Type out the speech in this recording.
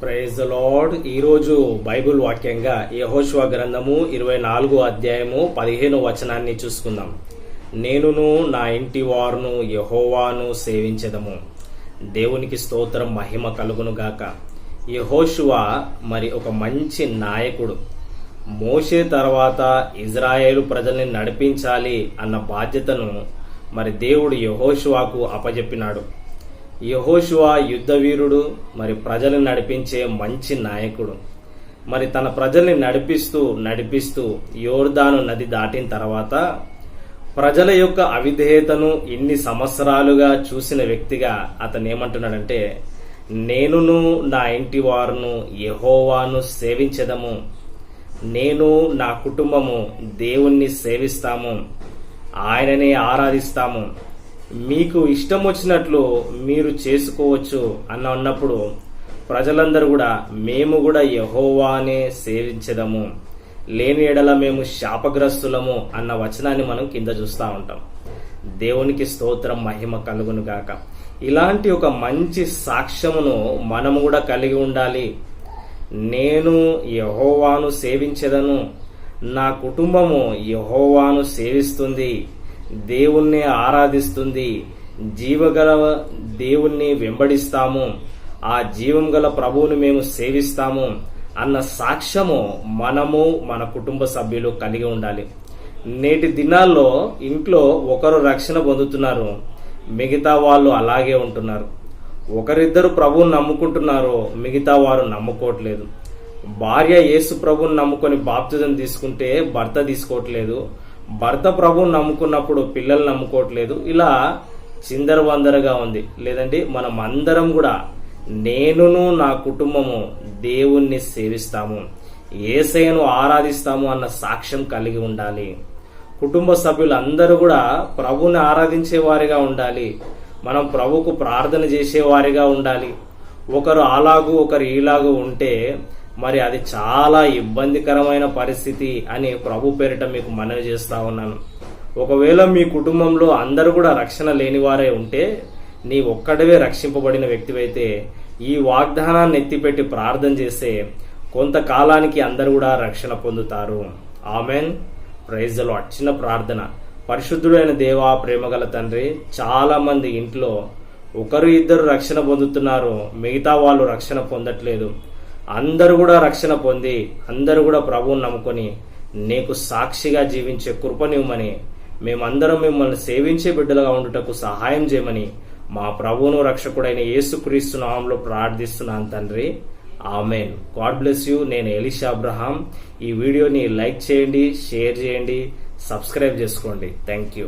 Praise lord ఈరోజు Bible వాక్యంగా యహోశివ గ్రంథము ఇరవై నాలుగో అధ్యాయము పదిహేను వచనాన్ని చూసుకుందాం. నేనును నా ఇంటి వారును యహోవాను సేవించదము. దేవునికి స్తోత్రం మహిమ కలుగును గాక. యహోశువ మరి ఒక మంచి నాయకుడు. మోషే తర్వాత ఇజ్రాయేలు ప్రజల్ని నడిపించాలి అన్న బాధ్యతను మరి దేవుడు యహోశువాకు అప్పజెప్పినాడు. యహోషువా యుద్ధవీరుడు మరి ప్రజలు నడిపించే మంచి నాయకుడు. మరి తన ప్రజల్ని నడిపిస్తూ నడిపిస్తూ యోర్దాను నది దాటిన తర్వాత ప్రజల యొక్క అవిధేయతను ఇన్ని సంవత్సరాలుగా చూసిన వ్యక్తిగా అతను ఏమంటున్నాడంటే నేనును నా ఇంటి వారును యహోవాను సేవించదము. నేను నా కుటుంబము దేవుణ్ణి సేవిస్తాము. ఆయననే ఆరాధిస్తాము. మీకు ఇష్టం వచ్చినట్లు మీరు చేసుకోవచ్చు అన్న ఉన్నప్పుడు ప్రజలందరూ కూడా మేము కూడా యహోవానే సేవించదము. లేని ఎడల మేము శాపగ్రస్తులము అన్న వచనాన్ని మనం కింద చూస్తూ ఉంటాం. దేవునికి స్తోత్రం మహిమ కలుగును గాక. ఇలాంటి ఒక మంచి సాక్ష్యమును మనము కూడా కలిగి ఉండాలి. నేను యహోవాను సేవించదను. నా కుటుంబము యహోవాను సేవిస్తుంది. దేవుణ్ణి ఆరాధిస్తుంది. జీవగల దేవుణ్ణి వెంబడిస్తాము. ఆ జీవం గల ప్రభువుని మేము సేవిస్తాము అన్న సాక్ష్యము మనము మన కుటుంబ సభ్యులు కలిగి ఉండాలి. నేటి దినాల్లో ఇంట్లో ఒకరు రక్షణ పొందుతున్నారు. మిగతా వాళ్ళు అలాగే ఉంటున్నారు. ఒకరిద్దరు ప్రభువుని నమ్ముకుంటున్నారు. మిగతా వారు నమ్ముకోవట్లేదు. భార్య యేసు ప్రభుని నమ్ముకొని బాప్తిజం తీసుకుంటే భర్త తీసుకోవట్లేదు. భర్త ప్రభుని నమ్ముకున్నప్పుడు పిల్లలు నమ్ముకోవట్లేదు. ఇలా చిందరవందరగా ఉంది. లేదంటే మనం అందరం కూడా నేనును నా కుటుంబము దేవుణ్ణి సేవిస్తాము. ఏసయ్యను ఆరాధిస్తాము అన్న సాక్ష్యం కలిగి ఉండాలి. కుటుంబ సభ్యులందరూ కూడా ప్రభుని ఆరాధించే వారిగా ఉండాలి. మనం ప్రభుకు ప్రార్థన చేసేవారిగా ఉండాలి. ఒకరు అలాగూ ఒకరు ఇలాగూ ఉంటే మరి అది చాలా ఇబ్బందికరమైన పరిస్థితి అని ప్రభు పేరిట మీకు మనవి చేస్తా ఉన్నాను. ఒకవేళ మీ కుటుంబంలో అందరూ కూడా రక్షణ లేని వారే ఉంటే నీ ఒక్కడవే రక్షింపబడిన వ్యక్తివైతే ఈ వాగ్దానాన్ని ఎత్తిపెట్టి ప్రార్థన చేస్తే కొంతకాలానికి అందరూ కూడా రక్షణ పొందుతారు. ఆమెన్. ప్రైజ్ వచ్చిన చిన్న ప్రార్థన. పరిశుద్ధుడైన దేవా ప్రేమగల తండ్రి చాలామంది ఇంట్లో ఒకరు ఇద్దరు రక్షణ పొందుతున్నారు మిగతా వాళ్ళు రక్షణ పొందట్లేదు. అందరూ కూడా రక్షణ పొంది అందరూ కూడా ప్రభువుని నమ్ముకొని నీకు సాక్షిగా జీవించే కృపనివ్వమని మేమందరం మిమ్మల్ని సేవించే బిడ్డలుగా ఉండుటకు సహాయం చేయమని మా ప్రభువును రక్షకుడైన యేసుక్రీస్తు నామంలో ప్రార్థిస్తున్నాను తండ్రి. ఆమెన్. God bless you. నేను ఎలిషా అబ్రహాం. ఈ వీడియోని లైక్ చేయండి షేర్ చేయండి సబ్స్క్రైబ్ చేసుకోండి. Thank you